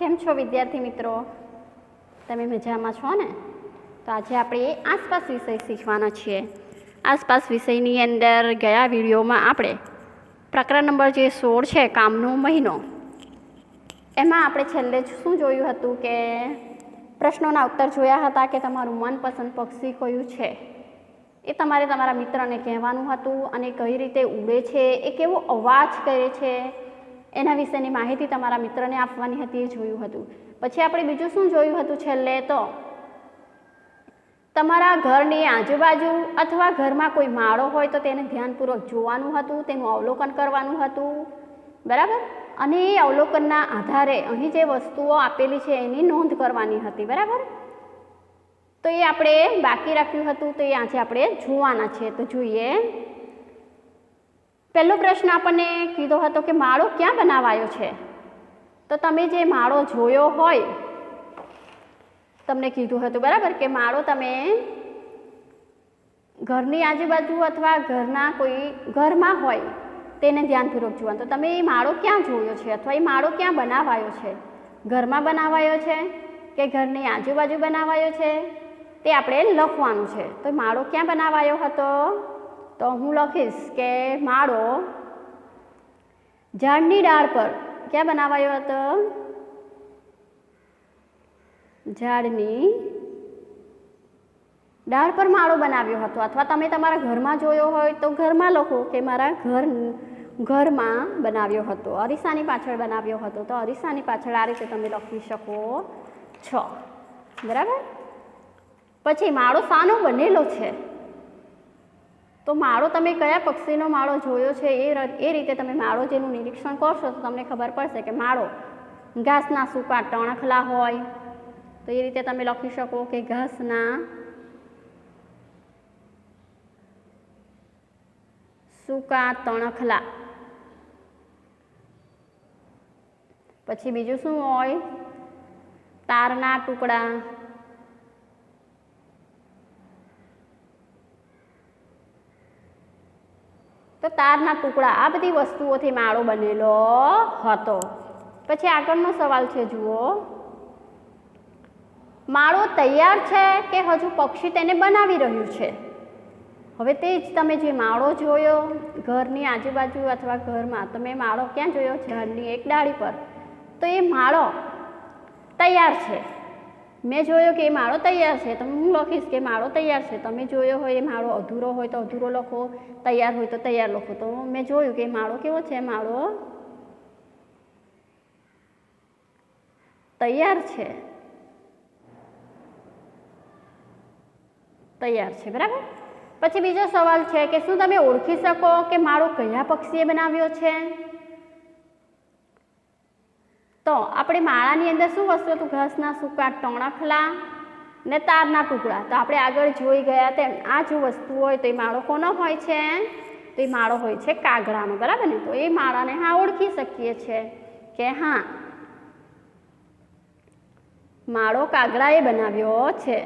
કેમ છો વિદ્યાર્થી મિત્રો? તમે મજામાં છો ને? તો આજે આપણે આસપાસ વિષય શીખવાના છીએ. આસપાસ વિષયની અંદર ગયા વિડીયોમાં આપણે પ્રકરણ નંબર જે સોળ છે, કામનો મહિનો, એમાં આપણે છેલ્લે શું જોયું હતું કે પ્રશ્નોના ઉત્તર જોયા હતા કે તમારું મનપસંદ પક્ષી કયું છે? એ તમારે તમારા મિત્રને કહેવાનું હતું અને કઈ રીતે ઉડે છે, એ કેવો અવાજ કરે છે એના વિશેની માહિતી તમારા મિત્રને આપવાની હતી, એ જોયું હતું. પછી આપણે બીજું શું જોયું હતું છેલ્લે તો? તમારા ઘરની આજુબાજુ અથવા ઘરમાં કોઈ માળો હોય તો તેને ધ્યાનપૂર્વક જોવાનું હતું, તેનું અવલોકન કરવાનું હતું. બરાબર? અને એ અવલોકનના આધારે અહીં જે વસ્તુઓ આપેલી છે એની નોંધ કરવાની હતી, બરાબર? તો એ આપણે બાકી રાખ્યું હતું, તો એ આજે આપણે જોવાના છે. તો જોઈએ. પહેલો પ્રશ્ન આપણને કીધો હતો કે માળો ક્યાં બનાવાયો છે? તો તમે જે માળો જોયો હોય, તમને કીધું હતું, બરાબર? કે માળો તમે ઘરની આજુબાજુ અથવા ઘરના કોઈ ઘરમાં હોય, તેને ધ્યાનપૂર્વક જોવાનું તો તમે એ માળો ક્યાં જોયો છે? અથવા એ માળો ક્યાં બનાવાયો છે? ઘરમાં બનાવાયો છે કે ઘરની આજુબાજુ બનાવાયો છે? તે આપણે લખવાનું છે. તો માળો ક્યાં બનાવાયો હતો? તો હું લખીશ કે માળો ઝાડની ડાળ પર ક્યાં બનાવાયો હતો? ઝાડની ડાળ પર માળો બનાવ્યો હતો. અથવા તમે તમારા ઘરમાં જોયો હોય તો ઘરમાં લખો કે મારા ઘર, ઘરમાં બનાવ્યો હતો. અરીસાની પાછળ બનાવ્યો હતો. તો અરીસાની પાછળ આ રીતે તમે લખી શકો છો. બરાબર? પછી માળો સાનો બનેલો છે. તો માળો તમે કયા પક્ષીનો માળો જોયો છે? એ એ રીતે તમે માળો જેનું નિરીક્ષણ કરશો તો તમને ખબર પડશે કે માળો ઘાસના સૂકા ટણખલા હોય. તો એ રીતે તમે લખી શકો કે ઘાસના સૂકા તણખલા પછી બીજું શું હોય? તારના ટુકડા. તારના ટુકડા, આ બધી વસ્તુઓથી માળો બનેલો હતો. પછી આગળનો સવાલ છે, જુઓ. માળો તૈયાર છે કે હજુ પક્ષી તેને બનાવી રહ્યું છે? હવે તે જ તમે જે માળો જોયો, ઘરની આજુબાજુ અથવા ઘરમાં, તમે માળો ક્યાં જોયો? ઝાડની એક ડાળી પર. તો એ માળો તૈયાર છે. મેં જોયો કે એ માળો તૈયાર છે, તો હું લખીશ કે માળો તૈયાર છે. તમે જોયો હોય એ માળો અધૂરો હોય તો અધૂરો લખો, તૈયાર હોય તો તૈયાર લખો. તો મેં જોયું કે માળો કેવો છે? માળો તૈયાર છે. તૈયાર છે, બરાબર? પછી બીજો સવાલ છે કે શું તમે ઓળખી શકો કે માળો કયા પક્ષીએ બનાવ્યો છે? તો આપણે માળાની અંદર શું વસ્તુ હતું? ઘાસના સૂકા ટણખલા ને તારના ટુકડા. તો આપણે આગળ જોઈ ગયા તેમ આ જો વસ્તુ હોય તો એ માળો કોનો હોય છે? તો એ માળો હોય છે કાગડાનો, બરાબર ને? તો એ માળાને હા ઓળખી શકીએ છીએ કે હા, માળો કાગડાએ બનાવ્યો છે.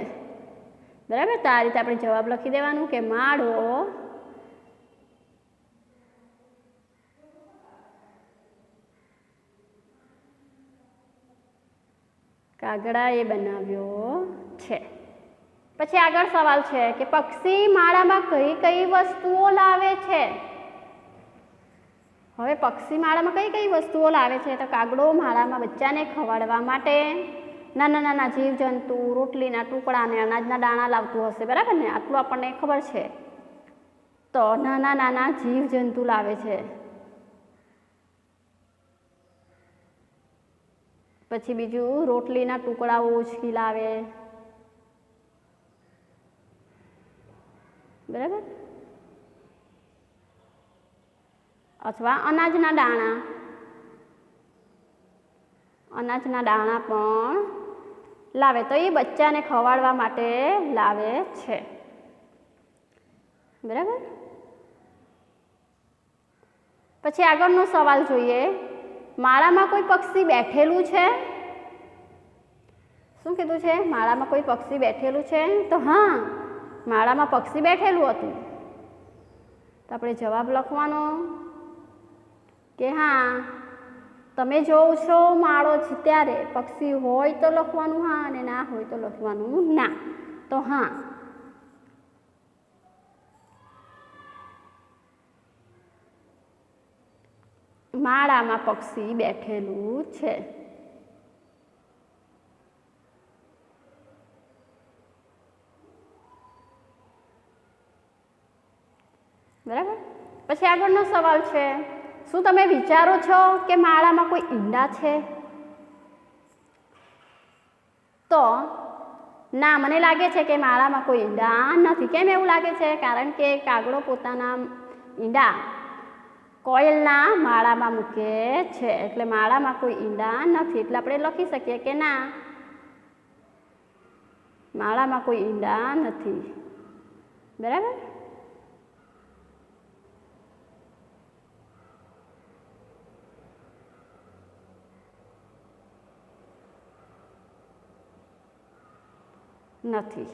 બરાબર? તો આ રીતે આપણે જવાબ લખી દેવાનું કે માળો કાગડાએ બનાવ્યો છે. પછી આગળ સવાલ છે કે પક્ષી માળામાં કઈ કઈ વસ્તુઓ લાવે છે? હવે પક્ષી માળામાં કઈ કઈ વસ્તુઓ લાવે છે? તો કાગડો માળામાં બચ્ચાને ખવડવા માટે નાના નાના જીવજંતુ, રોટલીના ટુકડા અને અનાજના દાણા લાવતું હશે. બરાબર ને? આટલું આપણને ખબર છે. તો નાના નાના જીવજંતુ લાવે છે. પછી બીજું રોટલીના ટુકડાઓ ઉચકી લાવે. બરાબર? અથવા અનાજના દાણા. અનાજના દાણા પણ લાવે. તો એ બચ્ચાને ખવાડવા માટે લાવે છે. બરાબર? પછી આગળનો સવાલ જોઈએ. માળામાં કોઈ પક્ષી બેઠેલું છે? શું કીધું છે? માળામાં કોઈ પક્ષી બેઠેલું છે? તો હા, માળામાં પક્ષી બેઠેલું હતું. તો આપણે જવાબ લખવાનો. કે હા, તમે જોવ છો માળો છે ત્યારે, પક્ષી હોય તો લખવાનું હા અને ના હોય તો લખવાનું ના. તો હા માળામાં પક્ષી બેઠેલું છે. બરાબર? પછી આગળનો સવાલ છે, શું તમે વિચારો છો કે માળામાં કોઈ ઈંડા છે? તો, ના, મને લાગે છે કે માળામાં કોઈ ઈંડા નથી. કેમ એવું લાગે છે? કારણ કે કાગડો પોતાના ઈંડા કોયલના માળામાં મૂકે છે. એટલે માળામાં કોઈ ઈંડા નથી. એટલે આપણે લખી શકીએ કે ના. માળામાં કોઈ ઈંડા નથી. બરાબર? નથી.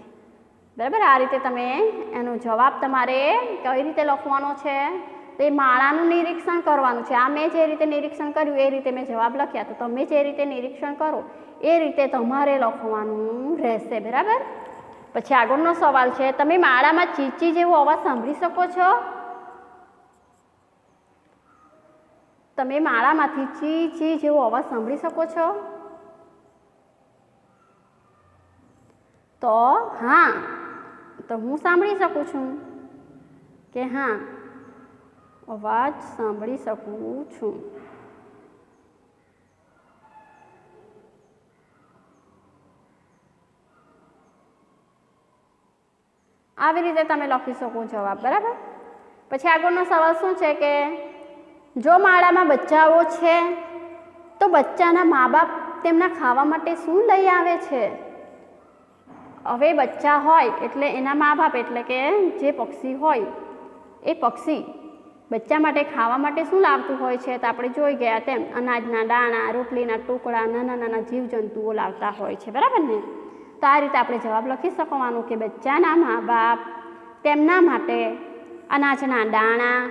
બરાબર? આ રીતે તમે એનો જવાબ તમારે કઈ રીતે લખવાનો છે? તો એ માળાનું નિરીક્ષણ કરવાનું છે. આ મેં જે રીતે નિરીક્ષણ કર્યું, એ રીતે મેં જવાબ લખ્યા. તો તમે જે રીતે નિરીક્ષણ કરો, એ રીતે તમારે લખવાનું રહેશે, બરાબર? પછી આગળનો સવાલ છે, તમે માળામાં ચીચી જેવો અવાજ સાંભળી શકો છો? તમે માળામાંથી ચી ચી જેવો અવાજ સાંભળી શકો છો? તો હા, તો હું સાંભળી શકું છું કે હા અવાજ સાંભળી શકું છું. આવી રીતે તમે લખી શકો જવાબ, બરાબર? પછી આગળનો સવાલ શું છે કે, જો માળામાં બચ્ચાઓ છે, તો બચ્ચાના મા બાપ તેમના ખાવા માટે શું લઈ આવે છે? હવે બચ્ચા હોય એટલે એના મા બાપ એટલે કે જે પક્ષી હોય, એ પક્ષી બચ્ચા માટે ખાવા માટે શું લાવતું હોય છે? તો આપણે જોઈ ગયા તેમ અનાજના દાણા, રોટલીના ટુકડા, નાના નાના જીવજંતુઓ લાવતા હોય છે. બરાબર ને? તો આ રીતે આપણે જવાબ લખી શકવાનું કે બચ્ચાના મા બાપ તેમના માટે અનાજના દાણા,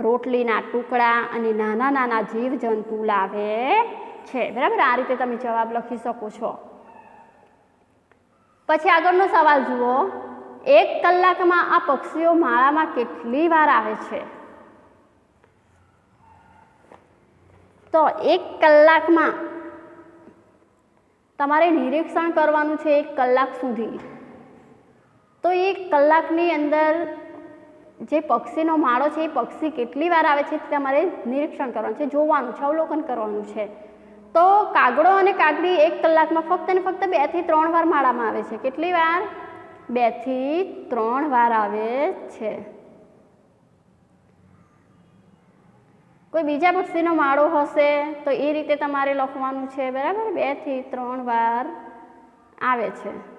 રોટલીના ટુકડા અને નાના નાના જીવજંતુ લાવે છે. બરાબર? આ રીતે તમે જવાબ લખી શકો છો. પછી આગળનો સવાલ જુઓ. એક કલાકમાં આ પક્ષીઓ માળામાં કેટલી વાર આવે છે? તો એક કલાકમાં તમારે નિરીક્ષણ કરવાનું છે એક કલાક સુધી. તો એક કલાકની અંદર જે પક્ષીનો માળો છે, એ પક્ષી કેટલી વાર આવે છે, તે તમારે નિરીક્ષણ કરવાનું છે, જોવાનું છે, અવલોકન કરવાનું છે. તો કાગડો અને કાગડી એક કલાકમાં ફક્ત ને ફક્ત બેથી ત્રણ વાર માળામાં આવે છે. કેટલી વાર? બેથી ત્રણ વાર આવે છે. કોઈ બીજા પક્ષીનો માળો હશે તો એ રીતે તમારે લખવાનું છે. બરાબર? બેથી ત્રણ વાર આવે છે.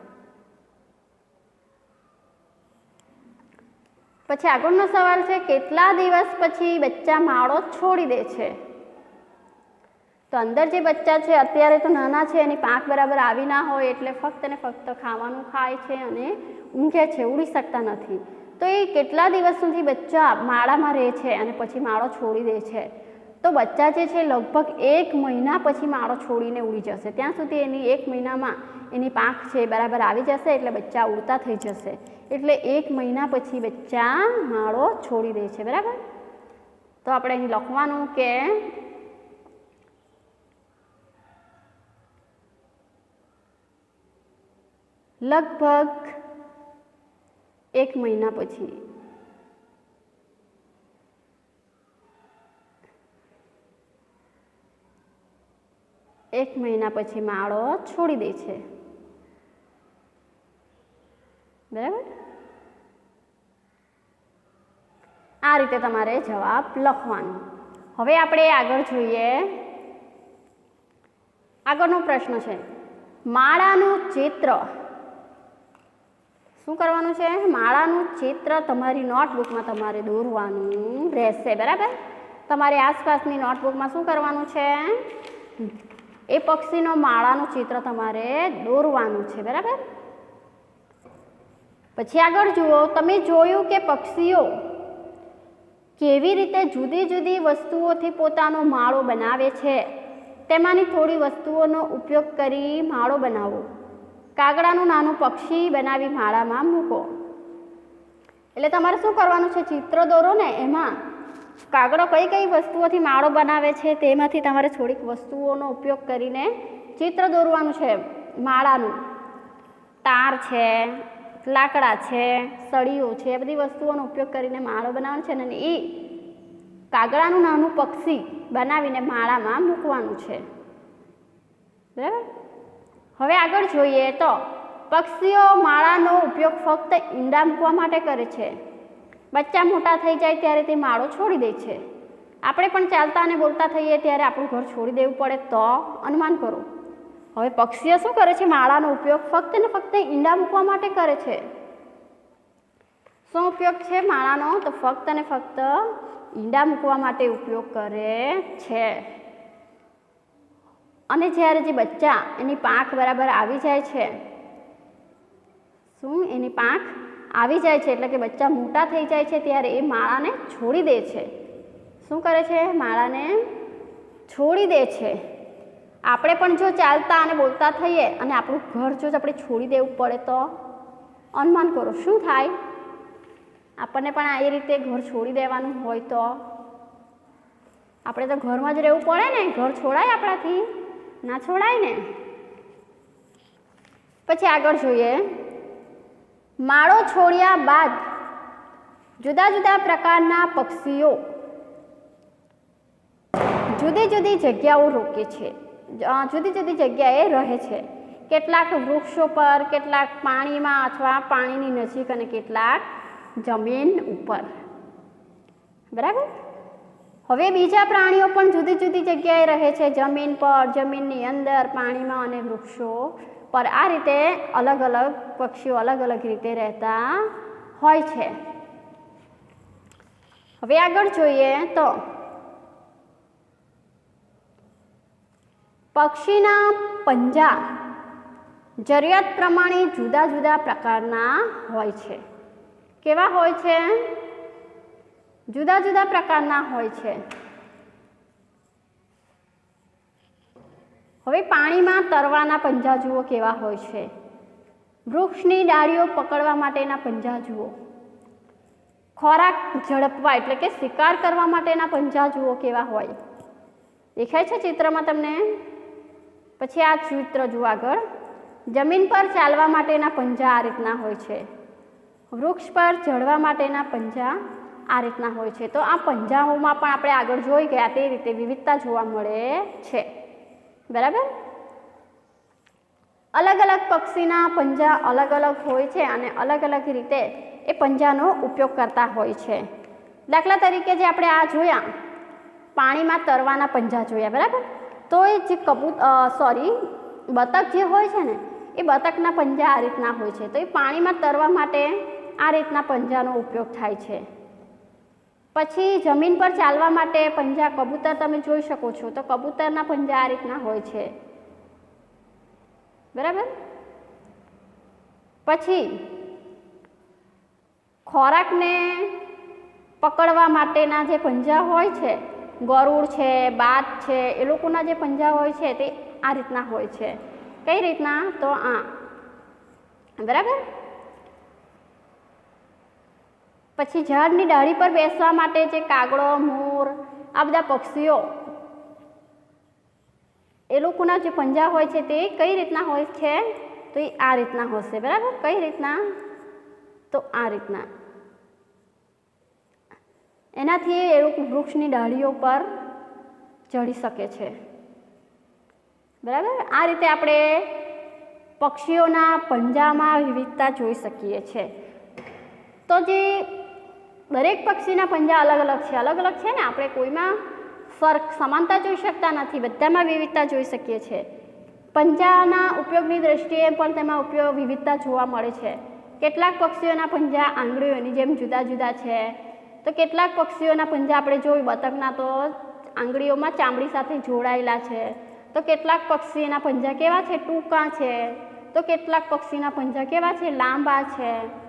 પછી આગળનો સવાલ છે, કેટલા દિવસ પછી બચ્ચા માળો છોડી દે છે? તો અંદર જે બચ્ચા છે, અત્યારે તો નાના છે, એની પાંખ બરાબર આવી ના હોય એટલે ફક્ત ને ફક્ત ખાવાનું ખાય છે અને ઊંઘે છે, ઉડી શકતા નથી. તો એ કેટલા દિવસ સુધી બચ્ચા માળામાં રહે છે અને પછી માળો છોડી દે છે? તો બચ્ચા જે છે લગભગ એક મહિના પછી માળો છોડીને ઉડી જશે. ત્યાં સુધી એની એક મહિનામાં એની પાંખ છે બરાબર આવી જશે એટલે બચ્ચા ઉડતા થઈ જશે. એટલે એક મહિના પછી બચ્ચા માળો છોડી દે છે. બરાબર? તો આપણે અહીં લખવાનું કે લગભગ એક મહિના પછી. એક મહિના પછી માળો છોડી દે છે. બરાબર? આ રીતે તમારે જવાબ લખવાનો. હવે આપણે આગળ જોઈએ. આગળનો પ્રશ્ન છે, માળાનું ચિત્ર શું કરવાનું છે? માળાનું ચિત્ર તમારી નોટબુકમાં તમારે દોરવાનું રહેશે, બરાબર? તમારી આસપાસની નોટબુકમાં શું કરવાનું છે? એ પક્ષીનો માળાનું ચિત્ર તમારે દોરવાનું છે, બરાબર? પછી આગળ જુઓ, તમે જોયું કે પક્ષીઓ કેવી રીતે જુદી જુદી વસ્તુઓથી પોતાનો માળો બનાવે છે? તેમાંની થોડી વસ્તુઓનો ઉપયોગ કરી માળો બનાવો. કાગડાનું નાનું પક્ષી બનાવી માળામાં મૂકો. એટલે તમારે શું કરવાનું છે? ચિત્ર દોરો ને એમાં કાગડો કઈ કઈ વસ્તુઓથી માળો બનાવે છે તેમાંથી તમારે થોડીક વસ્તુઓનો ઉપયોગ કરીને ચિત્ર દોરવાનું છે માળાનું. તાર છે, લાકડા છે સળીઓ છે, એ બધી વસ્તુઓનો ઉપયોગ કરીને માળો બનાવવાનો છે અને એ કાગડાનું નાનું પક્ષી બનાવીને માળામાં મૂકવાનું છે. બરાબર? હવે આગળ જોઈએ તો પક્ષીઓ માળાનો ઉપયોગ ફક્ત ઈંડા મૂકવા માટે કરે છે. બચ્ચા મોટા થઈ જાય ત્યારે તે માળો છોડી દે છે. આપણે પણ ચાલતા અને બોલતા થઈએ ત્યારે આપણું ઘર છોડી દેવું પડે તો અનુમાન કરો. હવે પક્ષીઓ શું કરે છે? માળાનો ઉપયોગ ફક્ત ને ફક્ત ઈંડા મૂકવા માટે કરે છે. શું ઉપયોગ છે માળાનો? તો ફક્ત ને ફક્ત ઈંડા મૂકવા માટે ઉપયોગ કરે છે. અને જ્યારે જે બચ્ચા એની પાંખ બરાબર આવી જાય છે, શું એની પાંખ આવી જાય છે એટલે કે બચ્ચા મોટા થઈ જાય છે ત્યારે એ માળાને છોડી દે છે. શું કરે છે? માળાને છોડી દે છે. આપણે પણ જો ચાલતા અને બોલતા થઈએ અને આપણું ઘર જો આપણે છોડી દેવું પડે તો અનુમાન કરો, શું થાય? આપણને પણ આ રીતે ઘર છોડી દેવાનું હોય તો. આપણે તો ઘરમાં જ રહેવું પડે ને, ઘર છોડાય આપણાથી. ના છોડાય ને? પછી આગળ જોઈએ. માળો છોડ્યા બાદ જુદા જુદા પ્રકારના પક્ષીઓ જુદી જુદી જગ્યાઓ રોકે છે. જુદી જુદી જગ્યાએ રહે છે. કેટલાક વૃક્ષો પર, કેટલાક પાણીમાં અથવા પાણીની નજીક અને કેટલાક જમીન ઉપર. બરાબર? હવે બીજા પ્રાણીઓ પણ જુદી જુદી જગ્યાએ રહે છે. જમીન પર, જમીનની અંદર, પાણીમાં અને વૃક્ષો. પર આ રીતે અલગ અલગ પક્ષીઓ અલગ અલગ રીતે રહેતા હોય છે. હવે આગળ જોઈએ તો પક્ષીના પંજા જરૂરિયાત પ્રમાણે જુદા જુદા પ્રકારના હોય છે. કેવા હોય છે? જુદા જુદા પ્રકારના હોય છે. હવે પાણીમાં તરવાના પંજા જુઓ કેવા હોય છે? વૃક્ષની ડાળીઓ પકડવા માટેના પંજા જુઓ ખોરાક ઝડપવા એટલે કે શિકાર કરવા માટેના પંજા જુઓ કેવા હોય? દેખાય છે ચિત્રમાં તમને? પછી આ ચિત્ર જુઓ આગળ. જમીન પર ચાલવા માટેના પંજા આ રીતના હોય છે. વૃક્ષ પર ચડવા માટેના પંજા આ રીતના હોય છે. તો આ પંજાઓમાં પણ આપણે આગળ જોઈ ગયા, તે રીતે વિવિધતા જોવા મળે છે. બરાબર? અલગ અલગ પક્ષીના પંજા અલગ અલગ હોય છે અને અલગ અલગ રીતે એ પંજાનો ઉપયોગ કરતા હોય છે. દાખલા તરીકે જે આપણે આ જોયા, પાણીમાં તરવાના પંજા જોયા, બરાબર? તો એ જે કબૂત સોરી બતક જે હોય છે ને, એ બતકના પંજા આ રીતના હોય છે. તો એ પાણીમાં તરવા માટે આ રીતના પંજાનો ઉપયોગ થાય છે. પછી જમીન પર ચાલવા માટે પંજા કબૂતર તમે જોઈ શકો છો. તો કબૂતરના પંજા આ રીતના હોય છે. બરાબર? પછી ખોરાકને પકડવા માટેના જે પંજા હોય છે, ગરુડ છે બાત છે, એ લોકોના જે પંજા હોય છે તે આ રીતના હોય છે. કઈ રીતના? તો આ. બરાબર? પછી ઝાડની ડાળી પર બેસવા માટે જે કાગડો, મોર, આ બધા પક્ષીઓ, એ લોકોના જે પંજા હોય છે તે કઈ રીતના હોય છે? તો એ આ રીતના હશે, બરાબર? કઈ રીતના? તો આ રીતના. એનાથી એ લોકો વૃક્ષની ડાળીઓ પર ચડી શકે છે. બરાબર? આ રીતે આપણે પક્ષીઓના પંજામાં વિવિધતા જોઈ શકીએ છીએ તો જે દરેક પક્ષીના પંજા અલગ અલગ છે. અલગ અલગ છે ને? આપણે કોઈમાં ફર્ક, સમાનતા જોઈ શકતા નથી. બધામાં વિવિધતા જોઈ શકીએ છીએ પંજાના ઉપયોગની દ્રષ્ટિએ પણ તેમાં ઉપયોગ વિવિધતા જોવા મળે છે. કેટલાક પક્ષીઓના પંજા આંગળીઓની જેમ જુદા જુદા છે. તો કેટલાક પક્ષીઓના પંજા આપણે જોયું, બતકના તો આંગળીઓમાં ચામડી સાથે જોડાયેલા છે. તો કેટલાક પક્ષીના પંજા કેવા છે? ટૂંકા છે. તો કેટલાક પક્ષીના પંજા કેવા છે? લાંબા છે.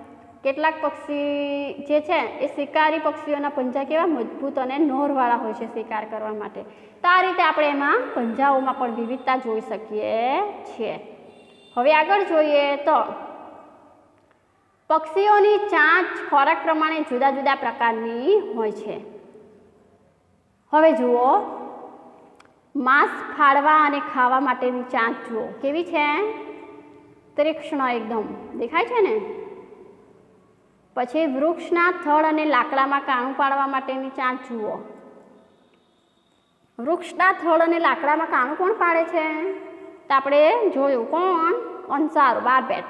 કેટલાક પક્ષી જે છે, એ શિકારી પક્ષીઓના પંજા કેવા મજબૂત અને નોરવાળા હોય છે શિકાર કરવા માટે. તો આ રીતે આપણે એમાં પંજાઓમાં પણ વિવિધતા જોઈ શકીએ છીએ. હવે આગળ જોઈએ તો, પક્ષીઓની ચાંચ ખોરાક પ્રમાણે જુદા જુદા પ્રકારની હોય છે. હવે જુઓ, માંસ ફાડવા અને ખાવા માટેની ચાંચ જુઓ. કેવી છે? તીક્ષ્ણ એકદમ. દેખાય છે ને? પછી વૃક્ષના થડ અને લાકડામાં કાણું પાડવા માટેની ચાંચ જુઓ. વૃક્ષના થડ અને લાકડામાં કાણું કોણ પાડે છે? તો આપણે જોયું કોણ? કંસારો બારબેટ.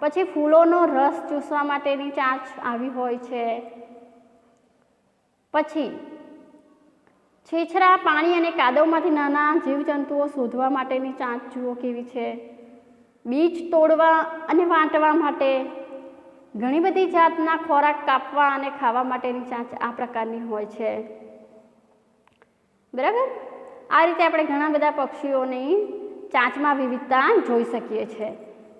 પછી ફૂલોનો રસ ચૂસવા માટેની ચાંચ આવી હોય છે. પછી છીછરા, પાણી અને કાદવમાંથી નાના જીવજંતુઓ શોધવા માટેની ચાંચ જુઓ કેવી છે. બીજ તોડવા અને વાંટવા માટે ઘણી બધી જાતના ખોરાક કાપવા અને ખાવા માટેની ચાંચ આ પ્રકારની હોય છે. બરાબર? આ રીતે આપણે ઘણા બધા પક્ષીઓની ચાંચમાં વિવિધતા જોઈ શકીએ છીએ.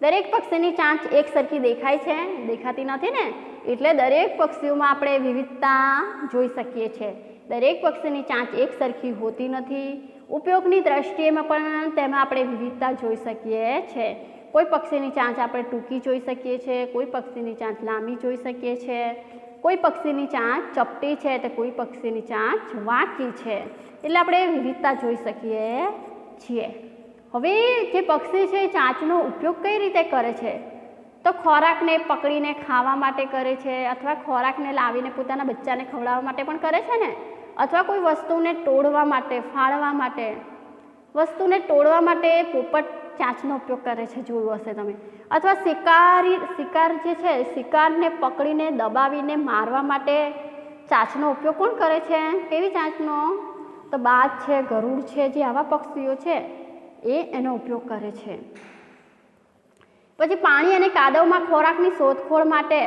દરેક પક્ષીની ચાંચ એક સરખી દેખાય છે, દેખાતી નથી ને? એટલે દરેક પક્ષીઓમાં આપણે વિવિધતા જોઈ શકીએ છીએ. દરેક પક્ષીની ચાંચ એક સરખી હોતી નથી. ઉપયોગની દ્રષ્ટિએમાં પણ તેમાં આપણે વિવિધતા જોઈ શકીએ છીએ. કોઈ પક્ષીની ચાંચ આપણે ટૂંકી જોઈ શકીએ છીએ કોઈ પક્ષીની ચાંચ લાંબી જોઈ શકીએ છીએ કોઈ પક્ષીની ચાંચ ચપટી છે તો કોઈ પક્ષીની ચાંચ વાંકી છે. એટલે આપણે વિવિધતા જોઈ શકીએ છીએ. હવે જે પક્ષી છે એ ચાંચનો ઉપયોગ કઈ રીતે કરે છે? તો ખોરાકને પકડીને ખાવા માટે કરે છે અથવા ખોરાકને લાવીને પોતાના બચ્ચાને ખવડાવવા માટે પણ કરે છે ને? અથવા કોઈ વસ્તુને તોડવા માટે ફાળવા માટે? વસ્તુને તોડવા માટે પોપટ ચાંચનો ઉપયોગ કરે છે જોયું હશે તમે. અથવા શિકારી, શિકાર જે છે, શિકારને પકડીને દબાવીને મારવા માટે ચાંચનો ઉપયોગ કોણ કરે છે? કેવી ચાંચનો? તો બાજ છે, ગરુડ છે, જે આવા પક્ષીઓ છે, એ એનો ઉપયોગ કરે છે. પછી પાણી અને કાદવમાં ખોરાકની શોધખોળ માટે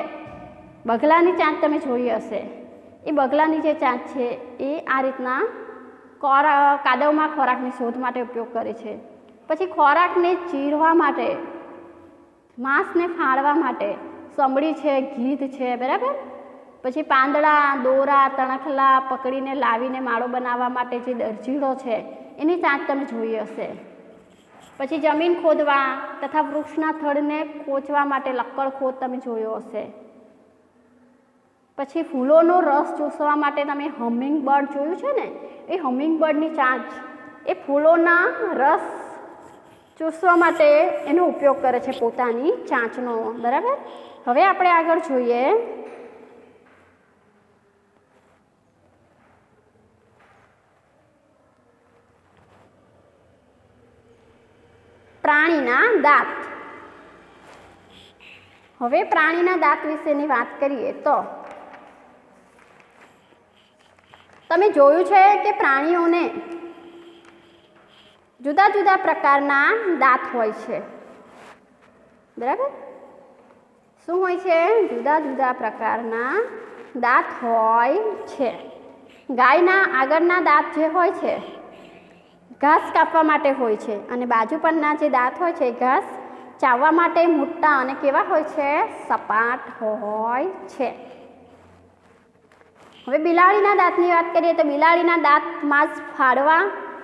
બગલાની ચાંચ તમે જોઈ હશે. એ બગલાની જે ચાંચ છે, એ આ રીતના કાદવમાં ખોરાકની શોધ માટે ઉપયોગ કરે છે. પછી ખોરાકને ચીરવા માટે, માંસને ફાળવા માટે સમડી છે ગીધ છે, બરાબર? પછી પાંદડા, દોરા, તણખલા પકડીને લાવીને માળો બનાવવા માટે જે દરજીડો છે, એની ચાંચ તમે જોઈ હશે. પછી જમીન ખોદવા તથા વૃક્ષના થડને ખોચવા માટે લક્કડ ખોદ તમે જોયો હશે. પછી ફૂલોનો રસ ચૂસવા માટે તમે હમિંગ બર્ડ જોયું છે ને? એ હમિંગ બર્ડની ચાંચ, એ ફૂલોના રસ ચૂસવા માટે એનો ઉપયોગ કરે છે પોતાની ચાંચનો, બરાબર? હવે આપણે આગળ જોઈએ. પ્રાણીના દાંત. હવે પ્રાણીના દાંત વિશેની વાત કરીએ તો તમે જોયું છે કે પ્રાણીઓને જુદા જુદા પ્રકારના દાંત હોય છે. બરાબર? શું હોય છે? જુદા જુદા પ્રકારના દાંત હોય છે. ગાયના આગળના દાંત જે હોય છે, ઘાસ કાપવા માટે હોય છે અને બાજુ પરના જે દાંત હોય છે ઘાસ ચાવવા માટે મોટા અને કેવા હોય છે? સપાટ હોય છે. હવે બિલાડીના દાંતની વાત કરીએ તો બિલાડીના દાંત માંસ ફાડવા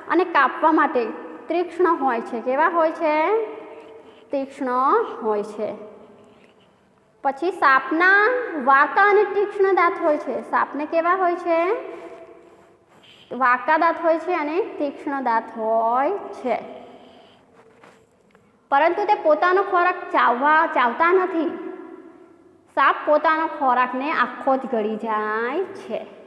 અને કાપવા માટે તીક્ષ્ણ હોય છે. કેવા હોય છે? તીક્ષ્ણ હોય છે. પછી સાપના વાંકા અને તીક્ષ્ણ દાંત હોય છે. સાપને કેવા હોય છે? વાંકા દાંત હોય છે અને તીક્ષ્ણ દાંત હોય છે. પરંતુ તે પોતાનો ખોરાક ચાવવા, ચાવતા નથી. સાપ પોતાનો ખોરાકને આખો જ ગળી જાય છે.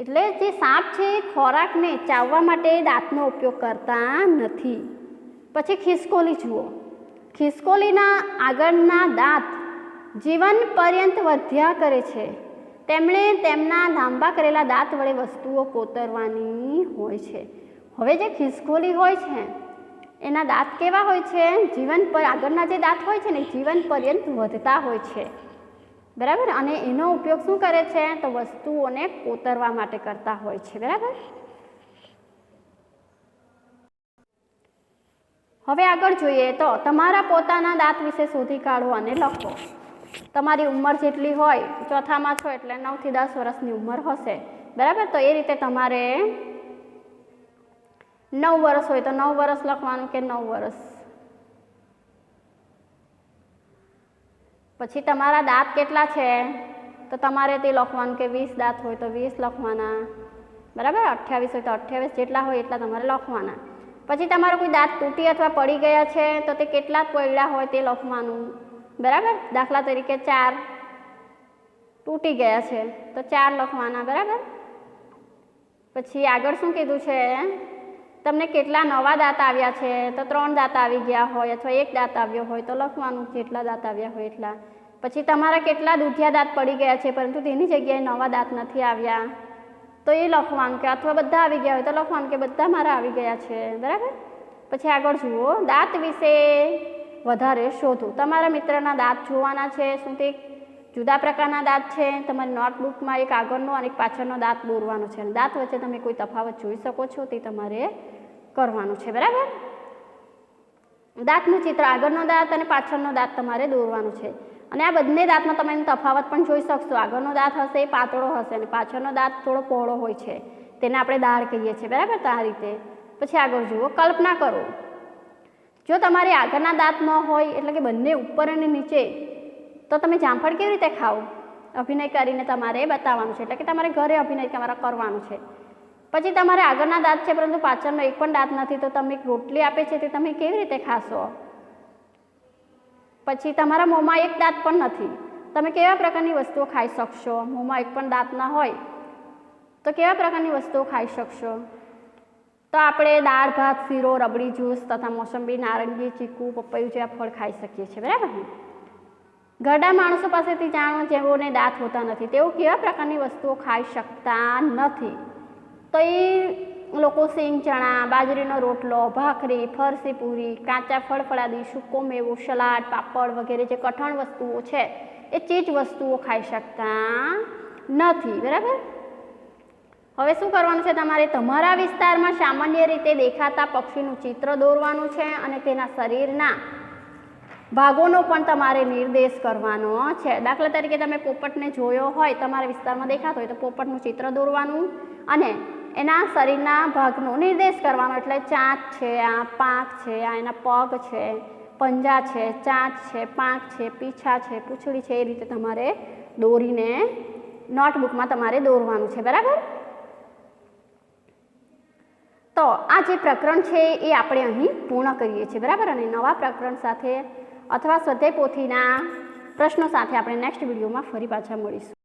એટલે જે સાપ છે એ ખોરાકને ચાવવા માટે દાંતનો ઉપયોગ કરતા નથી. પછી ખિસકોલી જુઓ. ખિસકોલીના આગળના દાંત જીવન પર્યંત વધ્યા કરે છે. તેમણે તેમના લાંબા કરેલા દાંત વડે વસ્તુઓ કોતરવાની હોય છે. હવે જે ખિસકોલી હોય છે, એના દાંત કેવા હોય છે? જીવન પર આગળના જે દાંત હોય છે ને, જીવન પર્યંત વધતા હોય છે. બરાબર? અને એનો ઉપયોગ શું કરે છે? તો વસ્તુઓને કોતરવા માટે કરતા હોય છે. બરાબર? હવે આગળ જોઈએ તો તમારા પોતાના દાંત વિશે શોધી કાઢો અને લખો. તમારી ઉંમર જેટલી હોય, ચોથામાં છો એટલે નવથી દસ વર્ષની ઉંમર હશે. બરાબર? તો એ રીતે તમારે નવ વર્ષ હોય તો નવ વર્ષ લખવાનું કે નવ વર્ષ? પછી તમારા દાંત કેટલા છે? તો તમારે તે લખવાનું કે વીસ દાંત હોય તો વીસ લખવાના. બરાબર? અઠ્યાવીસ હોય તો અઠ્યાવીસ જેટલા હોય એટલા તમારે લખવાના. પછી તમારો કોઈ દાંત તૂટી અથવા પડી ગયા છે, તો તે કેટલા પડ્યા હોય તે લખવાનું. બરાબર? દાખલા તરીકે ચાર તૂટી ગયા છે, તો ચાર લખવાના, બરાબર? પછી આગળ શું કીધું છે? તમને કેટલા નવા દાંત આવ્યા છે? તો ત્રણ દાંત આવી ગયા હોય અથવા એક દાંત આવ્યો હોય તો લખવાનું, જેટલા દાંત આવ્યા હોય એટલા. પછી તમારા કેટલા દૂધિયા દાંત પડી ગયા છે, પરંતુ તેની જગ્યાએ નવા દાંત નથી આવ્યા. તો એ લખવાનું કે અથવા બધા આવી ગયા હોય તો લખવાનું કે બધા મારા આવી ગયા છે, બરાબર? પછી આગળ જુઓ. દાંત વિશે વધારે શોધો. તમારા મિત્રના દાંત જોવાના છે, શું તે જુદા પ્રકારના દાંત છે? તમારી નોટબુકમાં એક આગળનો અને એક પાછળનો દાંત દોરવાનો છે. અને દાંત વચ્ચે તમે કોઈ તફાવત જોઈ શકો છો, તે તમારે કરવાનું છે, બરાબર? દાંતનું ચિત્ર આગળનો દાંત અને પાછળનો દાંત તમારે દોરવાનું છે. અને આ બંને દાંતમાં તમે એનો તફાવત પણ જોઈ શકશો. આગળનો દાંત હશે એ પાતળો હશે અને પાછળનો દાંત થોડો પહોળો હોય છે. તેને આપણે દાળ કહીએ છીએ. બરાબર? તો આ રીતે. પછી આગળ જુઓ. કલ્પના કરો. જો તમારે આગળના દાંત ન હોય, એટલે કે બંને ઉપર અને નીચે, તો તમે જામફળ કેવી રીતે ખાઓ? અભિનય કરીને તમારે બતાવવાનું છે. એટલે કે તમારે ઘરે અભિનય તમારે કરવાનું છે. પછી તમારે આગળના દાંત છે, પરંતુ પાછળનો એક પણ દાંત નથી, તો તમે એક રોટલી આપે છે, તે તમે કેવી રીતે ખાશો? પછી તમારા મોંમાં એક દાંત પણ નથી. તમે કેવા પ્રકારની વસ્તુઓ ખાઈ શકશો? મોંમાં એક પણ દાંત ના હોય. તો કેવા પ્રકારની વસ્તુઓ ખાઈ શકશો? તો આપણે દાળ, ભાત, શીરો, રબડી જ્યુસ તથા મોસંબી, નારંગી, ચીકુ, પપૈયું જેવા ફળ ખાઈ શકીએ છીએ, બરાબર ને? ઘરડા માણસો પાસેથી જાણો જેઓને દાંત હોતા નથી, તેઓ કેવા પ્રકારની વસ્તુઓ ખાઈ શકતા નથી. તો એ લોકો સિંગ ચણા, બાજરીનો રોટલો, ભાખરી, ફરસી પૂરી, કાચા ફળફળાદી સૂકો મેવો, સલાડ, પાપડ વગેરે જે કઠણ વસ્તુઓ છે, એ ચીજ વસ્તુઓ ખાઈ શકતા નથી, બરાબર? હવે શું કરવાનું છે તમારે? તમારા વિસ્તારમાં સામાન્ય રીતે દેખાતા પક્ષીનું ચિત્ર દોરવાનું છે અને તેના શરીરના ભાગોનો પણ તમારે નિર્દેશ કરવાનો છે. દાખલા તરીકે તમે પોપટને જોયો હોય, તમારા વિસ્તારમાં દેખાતો હોય તો પોપટનું ચિત્ર દોરવાનું અને એના શરીરના ભાગનો નિર્દેશ કરવાનો એટલે ચાંચ છે, આ પાંખ છે, આ એના પગ છે, પંજા છે, ચાંચ છે, પાંખ છે, પીછા છે, પૂંછડી છે, એ રીતે તમારે દોરીને નોટબુકમાં તમારે દોરવાનું છે, બરાબર? તો આ જે પ્રકરણ છે એ આપણે અહીં પૂર્ણ કરીએ છીએ, બરાબર? અને નવા પ્રકરણ સાથે અથવા સ્વાધ્યાય પોથીના પ્રશ્નો સાથે આપણે નેક્સ્ટ વિડીયોમાં ફરી પાછા મળીશું.